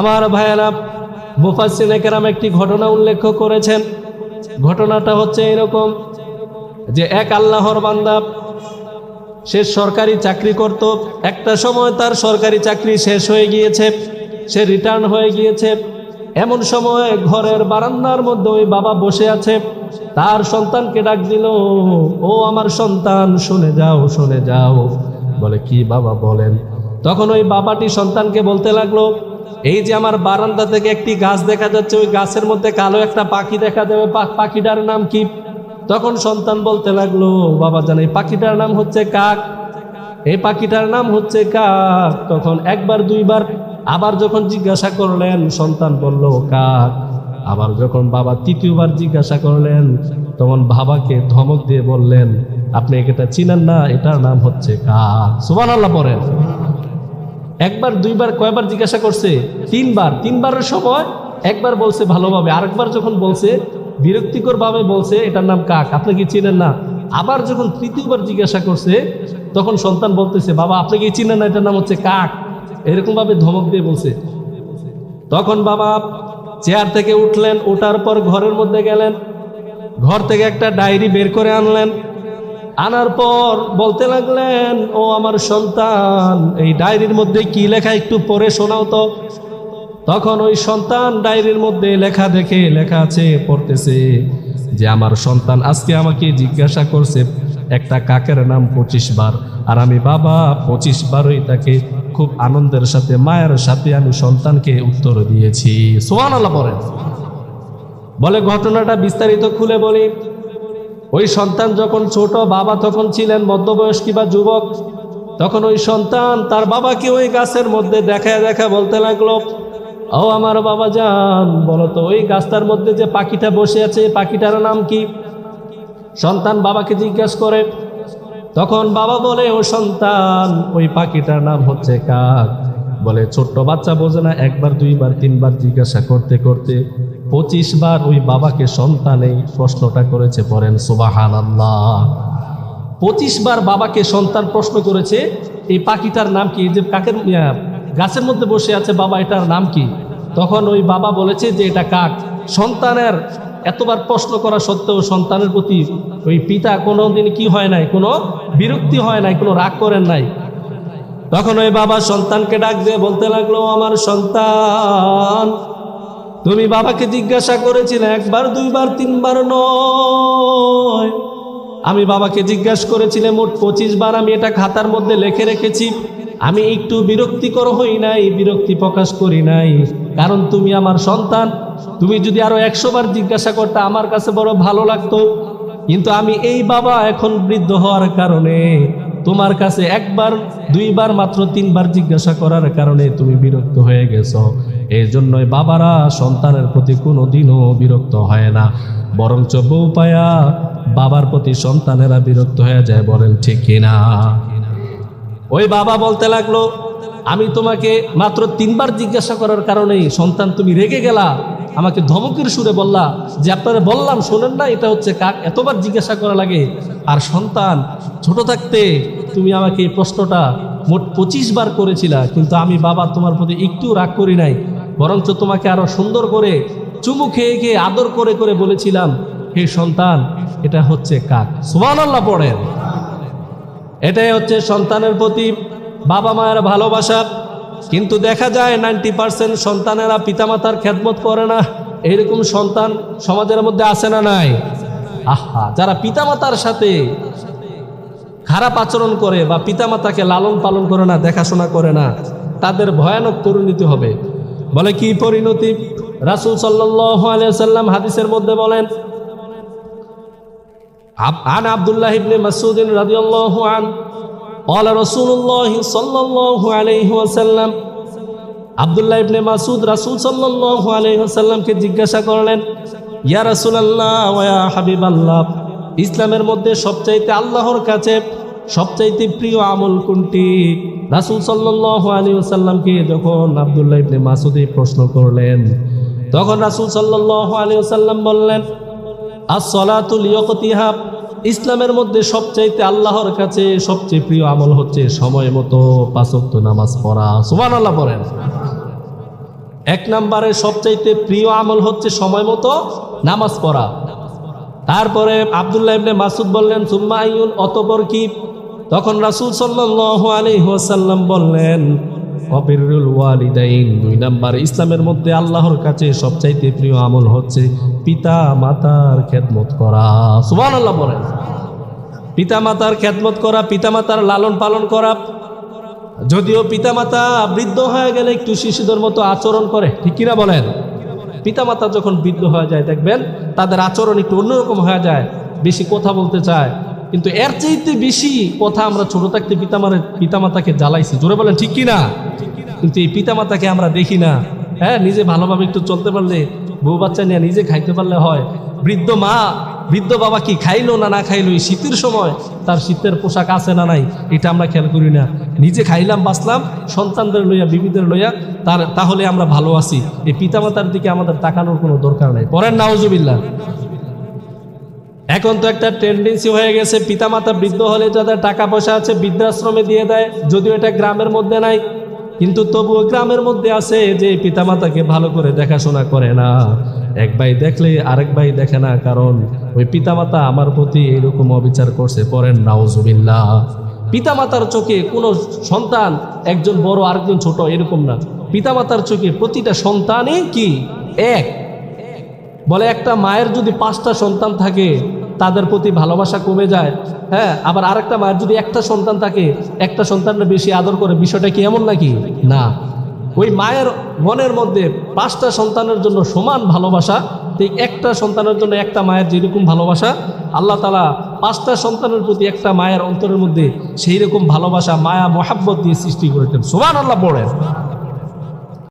আমার ভাইয়েরা মুফাসিনে কেরাম একটি ঘটনা উল্লেখ করেছেন। ঘটনাটা হচ্ছে এরকম যে এক আল্লাহর বান্দা, সে সরকারি চাকরি করত। একটা সময় তার সরকারি চাকরি শেষ হয়ে গিয়েছে, সে রিটার্ন হয়ে গিয়েছে। এমন সময় ঘরের বারান্দার মধ্যে ওই বাবা বসে আছে। তার সন্তানকে ডাক দিল, ও আমার সন্তান, শুনে যাও শুনে যাও। বলে, কি বাবা বলেন? তখন ওই বাবাটি সন্তানকে বলতে লাগল এই যে আমার বারান্দা থেকে একটি গাছ দেখা যাচ্ছে, ওই গাছের মধ্যে কালো একটা পাখি দেখা যাবে পাখিটার নাম কি? তখন সন্তান বলতে লাগল, বাবা জানে পাখিটার নাম হচ্ছে কাক। এই পাখিটার নাম হচ্ছে কাক। তখন একবার, দুইবার, আবার যখন জিজ্ঞাসা করলেন, সন্তান বলল, কাক। আবার যখন বাবা তৃতীয়বার জিজ্ঞাসা করলেন, তখন বাবাকে ধমক দিয়ে বললেন, আপনি এটা চিনেন না, এটার নাম হচ্ছে কাক। সুবান আল্লাহ পড়েন একবার, দুইবার, কয়বার জিজ্ঞাসা করছে? তিনবার। তিনবারের সময় একবার বলছে ভালোভাবে। আরেকবার যখন বলছে, বিরক্তিকর ভাবে বলছে, এটার নাম কাক? আপনি কি চিনেন না? আবার যখন তৃতীয়বার জিজ্ঞাসা করছে, তখন সন্তান বলতেছে, বাবা, আপনি কি চিনেন না? এটার নাম হচ্ছে কাক? এরকম ভাবে ধমক দিয়ে বলছে। তখন বাবা চেয়ার থেকে উঠলেন ওঠার পর ঘরের মধ্যে গেলেন। ঘর থেকে একটা ডায়েরি বের করে আনলেন। আনার পর বলতে লাগলেন, ও আমার সন্তান, এই ডায়েরির মধ্যে কি লেখা একটু পড়ে শোনাও তো। তখন ওই সন্তান ডায়েরির মধ্যে লেখা দেখে লেখা আছে, পড়তেছে যে, আমার সন্তান আজকে আমাকে জিজ্ঞাসা করছে, একটা কাকের নাম পঁচিশ বার। আর আমি, বাবা, পঁচিশ বারই তাকে খুব আনন্দের সাথে, মায়ের সাথে আমি সন্তানকে উত্তর দিয়েছি। সোহান আল্লাহ পড়েন বলে ঘটনাটা বিস্তারিত খুলে বলি। ওই সন্তান যখন ছোট, বাবা তখন ছিলেন মধ্যবয়স্কী বা যুবক, তখন ওই সন্তান তার বাবাকে ওই গাছের মধ্যে দেখা দেখা বলতে লাগল, ও আমার বাবা যান বলো তো ওই গাছটার মধ্যে যে পাখিটা বসে আছে পাখিটার নাম কি? সন্তান বাবাকে জিজ্ঞাসা করে, তখন বাবা বলে, ও সন্তান, ওই পাখিটার নাম হচ্ছে কাক। বলে, ছোট্ট বাচ্চা বোঝে না, একবার, দুইবার, তিনবার জিজ্ঞাসা করতে করতে পঁচিশ বার ওই বাবাকে সন্তান প্রশ্নটা করেছে, পড়েন সুবাহান আল্লাহ পঁচিশ বার বাবাকে সন্তান প্রশ্ন করেছে, এই পাখিটার নাম কি? যে কাকের গাছের মধ্যে বসে আছে বাবা, এটার নাম কি? তখন ওই বাবা বলেছে যে এটা কাক। সন্তানের এতবার প্রশ্ন করা সত্ত্বেও সন্তানের প্রতি ওই পিতা কোনো দিন কি হয় নাই, কোনো বিরক্তি হয় নাই, কোনো রাগ করেন নাই। তখন ওই বাবা সন্তানকে ডাক দিয়ে বলতে লাগল আমার সন্তান তুমি বাবাকে জিজ্ঞাসা করেছিলে, একবার, দুইবার, তিনবার নয়। আমি বাবাকে জিজ্ঞাসা করেছিলে, মোট পঁচিশ বার আমি এটা খাতার মধ্যে লেখে রেখেছি। আমি একটু বিরক্তিকর হই নাই, বিরক্তি প্রকাশ করি নাই। কারণ তুমি আমার সন্তান। তুমি যদি আরও একশো বার জিজ্ঞাসা করতে আমার কাছে বড় ভালো লাগতো। কিন্তু আমি এই বাবা এখন বৃদ্ধ হওয়ার কারণে, তোমার কাছে একবার, দুইবার, মাত্র তিনবার জিজ্ঞাসা করার কারণে তুমি বিরক্ত হয়ে গেছো। এই জন্যই বাবারা সন্তানের প্রতি কোনো দিনও বিরক্ত হয় না। বরঞ্চ বউ পায়া বাবার প্রতি সন্তানেরা বিরক্ত হয়ে যায়, বলেন ঠিক কিনা? ওই বাবা বলতে লাগল, আমি তোমাকে মাত্র তিনবার জিজ্ঞাসা করার কারণেই সন্তান তুমি রেগে গেলা। আমাকে ধমকের সুরে বললা যে আপনারা বললাম, শোনেন না, এটা হচ্ছে কাক, এতবার জিজ্ঞাসা করা লাগে। আর সন্তান, ছোট থাকতে তুমি আমাকে এই প্রশ্নটা মোট পঁচিশ বার করেছিলা, কিন্তু আমি বাবা তোমার প্রতি একটু রাগ করি নাই। বরঞ্চ তোমাকে আরও সুন্দর করে, চুমু খেয়ে খেয়ে আদর করে করে বলেছিলাম, হে সন্তান, এটা হচ্ছে কাক। সুবান আল্লাহ পড়েন। এটাই হচ্ছে সন্তানের প্রতি বাবা মায়ের ভালোবাসা। কিন্তু দেখা যায় নাইনটি পার্সেন্ট সন্তানেরা পিতামাতার খেদমত করে না। এইরকম সন্তান সমাজের মধ্যে আসে না নাই? আহা, যারা পিতামাতার সাথে খারাপ আচরণ করে বা পিতামাতাকে লালন পালন করে না, দেখাশোনা করে না, তাদের ভয়ানক পরিণতি হবে। বলে কি পরিণতি রাসুল সাল্লাহ আলিয়া হাদিসের মধ্যে বলেন عب- عن عبد الله بن مسعود رضي الله عنه قال رسول الله صلى الله عليه وسلم আবদুল্লাহ ইবনে মাসুদ রাসূল সাল্লাল্লাহু আলাইহি ওয়াসাল্লামকে জিজ্ঞাসা করলেন ইয়া রাসূলুল্লাহ ওয়া ইয়া হাবিবাল্লাহ ইসলামের মধ্যে সবচাইতে আল্লাহর কাছে সবচাইতে প্রিয় আমল কোনটি রাসূল সাল্লাল্লাহু আলাইহি ওয়াসাল্লামকে যখন আবদুল্লাহ ইবনে মাসুদ প্রশ্ন করলেন, তখন রাসূল সাল্লাল্লাহু আলাইহি ওয়াসাল্লাম বললেন আসলাতুল ইয়কতিহা ইসলামের মধ্যে সবচাইতে আল্লাহর কাছে সবচেয়ে প্রিয় আমল হচ্ছে সময় মতো পাঁচক্ত নামাজ পড়া। সুবান আল্লাহ পড়েন। এক নম্বরে সবচাইতে প্রিয় আমল হচ্ছে সময় মতো নামাজ পড়া। তারপরে আবদুল্লাহ ইবনে মাসুদ বললেন, সুম্মা আইয়ুন অতপর কি? তখন রাসূল সাল্লাল্লাহু আলাইহি ওয়াসাল্লাম বললেন দুই নাম্বার, ইসলামের মধ্যে আল্লাহর কাছে সবচাইতে প্রিয় আমল হচ্ছে পিতা মাতার খেদমত করা। সুবহানাল্লাহ বলেন। পিতা মাতার খেদমত করা, পিতা মাতার লালন পালন করা। যদিও পিতামাতা বৃদ্ধ হয়ে গেলে একটু শিশুদের মতো আচরণ করে, ঠিক কিনা বলেন? পিতামাতা যখন বৃদ্ধ হয়ে যায়, দেখবেন তাদের আচরণ একটু অন্যরকম হয়ে যায়, বেশি কথা বলতে চায়। কিন্তু এর চাইতে বেশি কথা আমরা ছোট থাকতে পিতামার পিতামাতাকে জ্বালাইছি। জোরে বলেন, ঠিক কিনা? কিন্তু এই পিতামাতাকে আমরা দেখি না। হ্যাঁ নিজে ভালোভাবে একটু চলতে পারলে, বউ বাচ্চা নিয়ে নিজে খাইতে পারলে হয়। বৃদ্ধ মা, বৃদ্ধ বাবা কি খাইলো না না খাইলো এই শীতের সময়? তার শীতের পোশাক আছে না নাই? এটা আমরা খেয়াল করি না। নিজে খাইলাম, বাঁচলাম, সন্তানদের লইয়া, বিবিদের লইয়া, তার তাহলে আমরা ভালো আছি। এই পিতামাতার দিকে আমাদের তাকানোর কোনো দরকার নাই। পরের নাওজুবিল্লা এখন তো একটা টেন্ডেন্সি হয়ে গেছে, পিতামাতা বৃদ্ধ হলে যাদের টাকা পয়সা আছে বৃদ্ধাশ্রমে দিয়ে দেয়, যদিও এটা গ্রামের মধ্যে নাই, কিন্তু তবুও গ্রামের মধ্যে আছে যে পিতামাতাকে ভালো করে দেখাশোনা করে না। এক ভাই দেখলে আরেক ভাই দেখে না, কারণ ওই পিতামাতা আমার প্রতি এরকম অবিচার করছে পরেন নাউজুবিল্লাহ। পিতামাতার চোখে কোনো সন্তান, একজন বড় আরেকজন ছোট, এরকম না। পিতামাতার চোখে প্রতিটা সন্তানই কি? এক। বলে একটা মায়ের যদি পাঁচটা সন্তান থাকে, তাদের প্রতি ভালোবাসা কমে যায়। হ্যাঁ আবার আরেকটা মায়ের যদি একটা সন্তান থাকে, একটা সন্তানটা বেশি আদর করে, বিষয়টা কি এমন নাকি? না। ওই মায়ের মনের মধ্যে পাঁচটা সন্তানের জন্য সমান ভালোবাসা, ঠিক একটা সন্তানের জন্য একটা মায়ের যেরকম ভালোবাসা, আল্লাহ তালা পাঁচটা সন্তানের প্রতি একটা মায়ের অন্তরের মধ্যে সেই রকম ভালোবাসা, মায়া, মহাব্বত দিয়ে সৃষ্টি করেছেন। সমান আল্লাহ পড়েন।